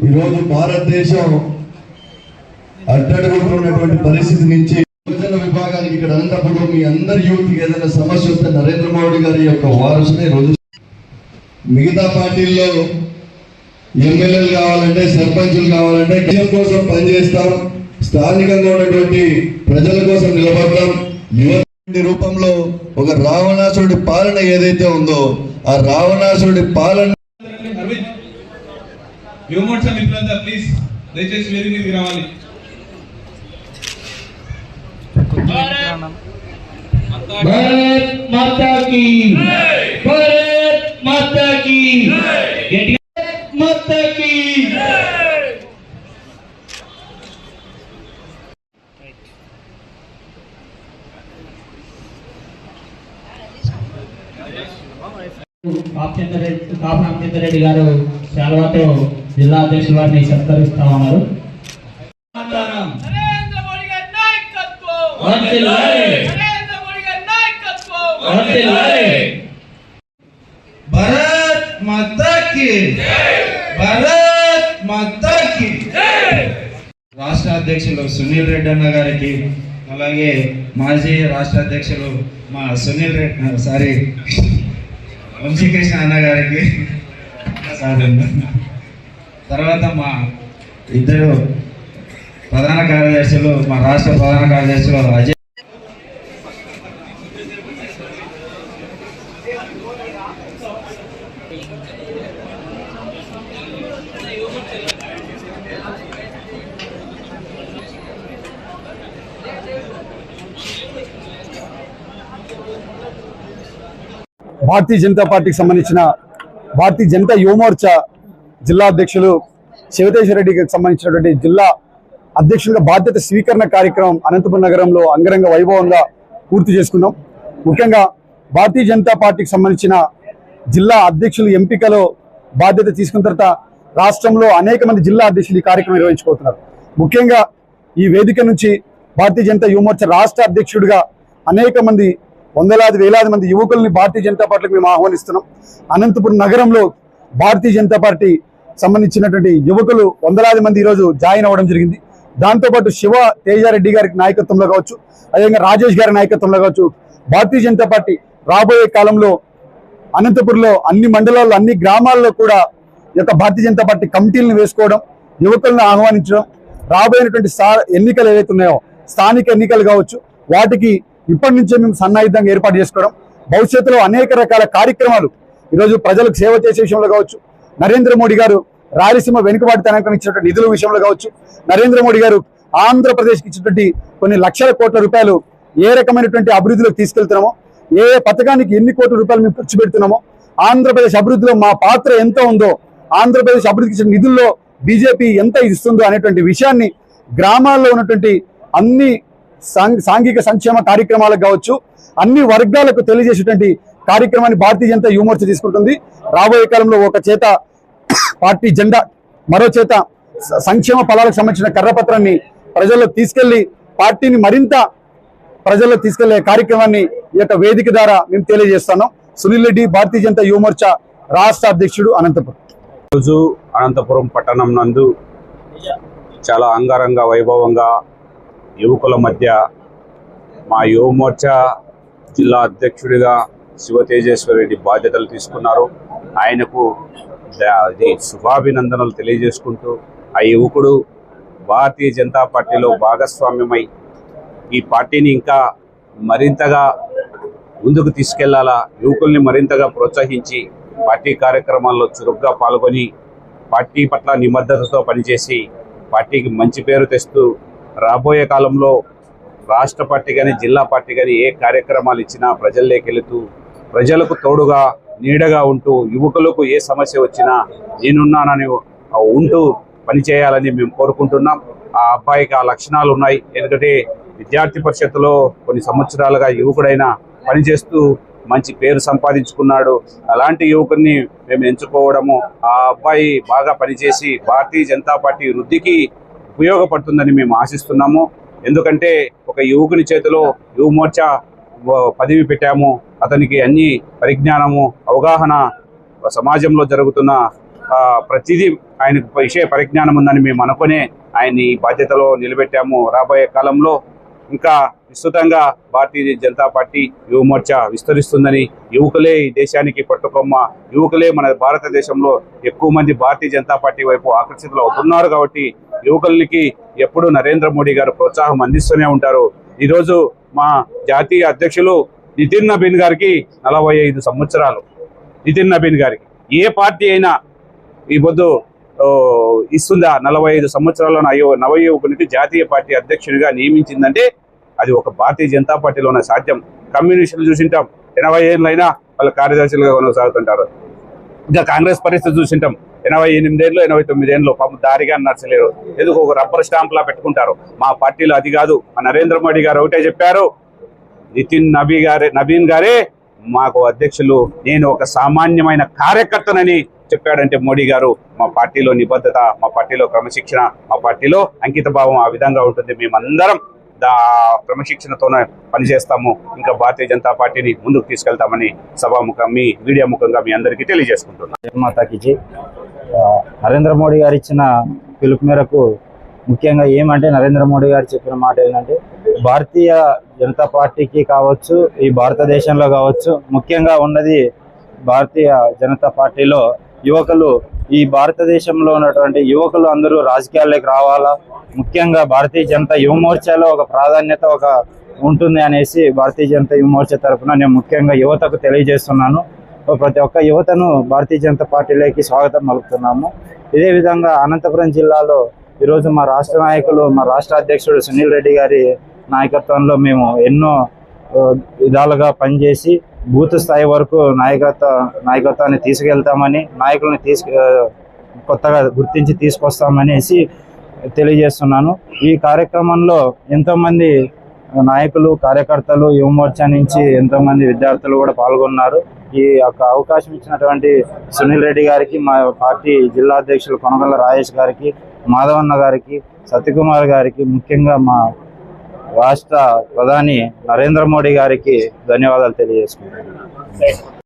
ఈరోజు భారతదేశం అట్టడుగుతున్నటువంటి పరిస్థితి నుంచి యువజన విభాగానికి ఇక్కడ అనంతపురం మీ అందరి యూత్ ఏదైనా సమస్య వస్తే నరేంద్ర మోడీ గారి యొక్క వారసునే రోజు. మిగతా పార్టీల్లో ఎమ్మెల్యేలు కావాలంటే సర్పంచులు కావాలంటే దేశం కోసం పనిచేస్తాం స్థానికంగా ఉన్నటువంటి ప్రజల కోసం నిలబడతాం యువత రూపంలో ఒక రావణాసురుడి పాలన ఏదైతే ఉందో ఆ రావణాసురుడి పాలన ప్లీజ్ రావాలి. మాతా కి మాతా కి కాపు రామచంద్రెడ్డి గారు శాల్వాతో జిల్లా అధ్యక్షుల వారిని సత్కరిస్తా ఉన్నారు. భారత్ భారత్ రాష్ట్ర అధ్యక్షులు సునీల్ రెడ్డి అన్న గారికి అలాగే మాజీ రాష్ట్ర అధ్యక్షులు మా సునీల్ రెడ్డి సారీ. వంశీకృష్ణ అన్న గారికి తర్వాత మా ఇద్దరు ప్రధాన కార్యదర్శులు మా రాష్ట్ర ప్రధాన కార్యదర్శులు అజయ్ భారతీయ జనతా పార్టీకి సంబంధించిన భారతీయ జనతా యువమోర్చా జిల్లా అధ్యక్షులు శివతేశ్వర రెడ్డికి సంబంధించినటువంటి జిల్లా అధ్యక్షులుగా బాధ్యత స్వీకరణ కార్యక్రమం అనంతపురం నగరంలో అంగరంగ వైభవంగా పూర్తి చేసుకున్నాం. ముఖ్యంగా భారతీయ జనతా పార్టీకి సంబంధించిన జిల్లా అధ్యక్షులు ఎంపికలో బాధ్యత తీసుకున్న తర్వాత రాష్ట్రంలో అనేక మంది జిల్లా అధ్యక్షులు ఈ కార్యక్రమం నిర్వహించుకోతున్నారు ముఖ్యంగా ఈ వేదిక నుంచి భారతీయ జనతా యువమోర్చా రాష్ట్ర అధ్యక్షుడిగా అనేక మంది వందలాది వేలాది మంది యువకుల్ని భారతీయ జనతా పార్టీకి మేము ఆహ్వానిస్తున్నాం. అనంతపురం నగరంలో భారతీయ జనతా పార్టీ సంబంధించినటువంటి యువకులు వందలాది మంది ఈరోజు జాయిన్ అవ్వడం జరిగింది. దాంతోపాటు శివ తేజారెడ్డి గారి నాయకత్వంలో కావచ్చు అదేవిధంగా రాజేష్ గారి నాయకత్వంలో కావచ్చు భారతీయ జనతా పార్టీ రాబోయే కాలంలో అనంతపురంలో అన్ని మండలాల్లో అన్ని గ్రామాల్లో కూడా యొక్క భారతీయ జనతా పార్టీ కమిటీలను వేసుకోవడం యువకులను ఆహ్వానించడం రాబోయేటువంటి ఎన్నికలు ఏవైతే ఉన్నాయో స్థానిక ఎన్నికలు కావచ్చు వాటికి ఇప్పటి నుంచే మేము సన్నాహితంగా ఏర్పాటు చేసుకోవడం భవిష్యత్తులో అనేక రకాల కార్యక్రమాలు ఈరోజు ప్రజలకు సేవ చేసే విషయంలో కావచ్చు. నరేంద్ర మోడీ గారు రాయలసీమ వెనుకబాటుతనానికి ఇచ్చినటువంటి నిధుల విషయంలో కావచ్చు. నరేంద్ర మోడీ గారు ఆంధ్రప్రదేశ్కి ఇచ్చినటువంటి కొన్ని లక్షల కోట్ల రూపాయలు ఏ రకమైనటువంటి అభివృద్ధిలోకి తీసుకెళ్తున్నామో ఏ పథకానికి ఎన్ని కోట్ల రూపాయలు మేము ఖర్చు పెడుతున్నామో ఆంధ్రప్రదేశ్ అభివృద్ధిలో మా పాత్ర ఎంత ఉందో ఆంధ్రప్రదేశ్ అభివృద్ధికి ఇచ్చిన నిధుల్లో బీజేపీ ఎంత ఇస్తుందో అనేటువంటి విషయాన్ని గ్రామాల్లో ఉన్నటువంటి అన్ని సాంఘిక సంక్షేమ కార్యక్రమాలకు కావచ్చు అన్ని వర్గాలకు తెలియజేసేటువంటి కార్యక్రమాన్ని భారతీయ జనతా యువమోర్చ తీసుకుంటుంది. రాబోయే కాలంలో ఒక చేత పార్టీ జెండా మరో చేత సంక్షేమ ఫలాలకు సంబంధించిన కర్రపత్రాన్ని ప్రజల్లో తీసుకెళ్ళి పార్టీని మరింత ప్రజల్లో తీసుకెళ్ళే కార్యక్రమాన్ని ఈ యొక్క వేదిక ద్వారా మేము తెలియజేస్తున్నాం. సునీల్ రెడ్డి భారతీయ జనతా యువమోర్చా రాష్ట్ర అధ్యక్షుడు అనంతపురం. రోజు అనంతపురం పట్టణం నందు చాలా అంగరంగ వైభవంగా యువకుల మధ్య మా యువమోర్చా జిల్లా అధ్యక్షుడిగా శివతేజేశ్వరరెడ్డి బాధ్యతలు తీసుకున్నారు. ఆయనకు అది శుభాభినందనలు తెలియజేసుకుంటూ ఆ యువకుడు భారతీయ జనతా పార్టీలో భాగస్వామ్యమై ఈ పార్టీని ఇంకా మరింతగా ముందుకు తీసుకెళ్ళాలా యువకుల్ని మరింతగా ప్రోత్సహించి పార్టీ కార్యక్రమాల్లో చురుగ్గా పాల్గొని పార్టీ పట్ల నిబద్ధతతో పనిచేసి పార్టీకి మంచి పేరు తెస్తూ రాబోయే కాలంలో రాష్ట్ర పార్టీ కానీ జిల్లా పార్టీ కానీ ఏ కార్యక్రమాలు ఇచ్చినా ప్రజల్లోకి వెళుతూ ప్రజలకు తోడుగా నీడగా ఉంటూ యువకులకు ఏ సమస్య వచ్చినా నేనున్నానని ఉంటూ పనిచేయాలని మేము కోరుకుంటున్నాం. ఆ అబ్బాయికి ఆ లక్షణాలు ఉన్నాయి. ఎందుకంటే విద్యార్థి పరిషత్తులో కొన్ని సంవత్సరాలుగా యువకుడైన పనిచేస్తూ మంచి పేరు సంపాదించుకున్నాడు. అలాంటి యువకుడిని మేము ఎంచుకోవడము ఆ అబ్బాయి బాగా పనిచేసి భారతీయ జనతా పార్టీ వృద్ధికి ఉపయోగపడుతుందని మేము ఆశిస్తున్నాము. ఎందుకంటే ఒక యువకుని చేతిలో యువ మోర్చా పదవి పెట్టాము. అతనికి అన్ని పరిజ్ఞానము అవగాహన సమాజంలో జరుగుతున్న ప్రతిదీ ఆయనకు విషయ పరిజ్ఞానం ఉందని మేము అనుకునే ఆయన్ని ఈ బాధ్యతలో నిలబెట్టాము. రాబోయే కాలంలో ఇంకా విస్తృతంగా భారతీయ జనతా పార్టీ యువ మోర్చా విస్తరిస్తుందని యువకులే ఈ దేశానికి పట్టుకొమ్మ యువకులే మన భారతదేశంలో ఎక్కువ మంది భారతీయ జనతా పార్టీ వైపు ఆకర్షితులు అవుతున్నారు కాబట్టి యువకులకి ఎప్పుడు నరేంద్ర మోడీ గారు ప్రోత్సాహం అందిస్తూనే ఉంటారు. ఈరోజు మా జాతీయ అధ్యక్షులు నితిన్ నబీన్ గారికి నలభై ఐదు సంవత్సరాలు. నితిన్ నబీన్ గారికి. ఏ పార్టీ అయినా ఈ పొద్దు ఇస్తుందా? నలభై ఐదు సంవత్సరాల్లో నవ నవ యువకునికి జాతీయ పార్టీ అధ్యక్షుడిగా నియమించిందంటే అది ఒక భారతీయ జనతా పార్టీలోనే సాధ్యం. కమ్యూనిస్టులు చూసింటాం. ఎనభై ఏళ్ళైనా వాళ్ళ కార్యదర్శులుగా కొనసాగుతుంటారు. ఇంకా కాంగ్రెస్ పరిస్థితి చూసింటాం. ఎనభై ఎనిమిదేళ్ళు ఎనభై తొమ్మిదేళ్ళు పాపం దారిగా నచ్చలేరు ఎందుకు ఒక రబ్బర్ స్టాంప్ లా పెట్టుకుంటారు? మా పార్టీలో అది కాదు. మా నరేంద్ర మోడీ గారు ఒకటే చెప్పారు. నితిన్ నబీ గారే నవీన్ గారే మాకు అధ్యక్షులు. నేను ఒక సామాన్యమైన కార్యకర్తనని చెప్పాడంటే మోడీ గారు. మా పార్టీలో నిబద్ధత మా పార్టీలో క్రమశిక్షణ మా పార్టీలో అంకిత భావం ఆ విధంగా ఉంటుంది. మేమందరం దా క్రమశిక్షణతోనే పనిచేస్తాము. ఇంకా భారతీయ జనతా పార్టీని ముందుకు తీసుకెళ్తామని సభాముఖం మీ మీడియా ముఖంగా మీ అందరికీ తెలియజేసుకుంటున్నాను మాతాకి నరేంద్ర మోడీ గారు ఇచ్చిన పిలుపు మేరకు ముఖ్యంగా ఏమంటే నరేంద్ర మోడీ గారు చెప్పిన మాట ఏంటంటే భారతీయ జనతా పార్టీకి కావచ్చు ఈ భారతదేశంలో కావచ్చు ముఖ్యంగా ఉన్నది భారతీయ జనతా పార్టీలో యువకులు ఈ భారతదేశంలో ఉన్నటువంటి యువకులు అందరూ రాజకీయాల్లోకి రావాలా? ముఖ్యంగా భారతీయ జనతా యువ మోర్చాలో ఒక ప్రాధాన్యత ఒక ఉంటుంది అనేసి భారతీయ జనతా యువ మోర్చా తరఫున నేను ముఖ్యంగా యువతకు తెలియజేస్తున్నాను. ప్రతి ఒక్క యువతను భారతీయ జనతా పార్టీలోకి స్వాగతం పలుకుతున్నాము. ఇదే విధంగా అనంతపురం జిల్లాలో ఈరోజు మా రాష్ట్ర నాయకులు మా రాష్ట్ర అధ్యక్షుడు సునీల్ రెడ్డి గారి నాయకత్వంలో మేము ఎన్నో విధాలుగా పనిచేసి బూత్ స్థాయి వరకు నాయకత్వ నాయకత్వాన్ని తీసుకెళ్తామని నాయకుల్ని తీసుకు కొత్తగా గుర్తించి తీసుకొస్తామనేసి తెలియజేస్తున్నాను. ఈ కార్యక్రమంలో ఎంతోమంది నాయకులు కార్యకర్తలు యువమోర్చా నుంచి ఎంతోమంది విద్యార్థులు కూడా పాల్గొన్నారు. ఈ యొక్క అవకాశం ఇచ్చినటువంటి సునీల్ రెడ్డి గారికి మా పార్టీ జిల్లా అధ్యక్షులు కొనగల్ల రాజేష్ గారికి మాధవన్న గారికి సత్యకుమార్ గారికి ముఖ్యంగా మా రాష్ట్ర ప్రధాని నరేంద్ర మోడీ గారికి ధన్యవాదాలు తెలియజేసుకుంటున్నాను.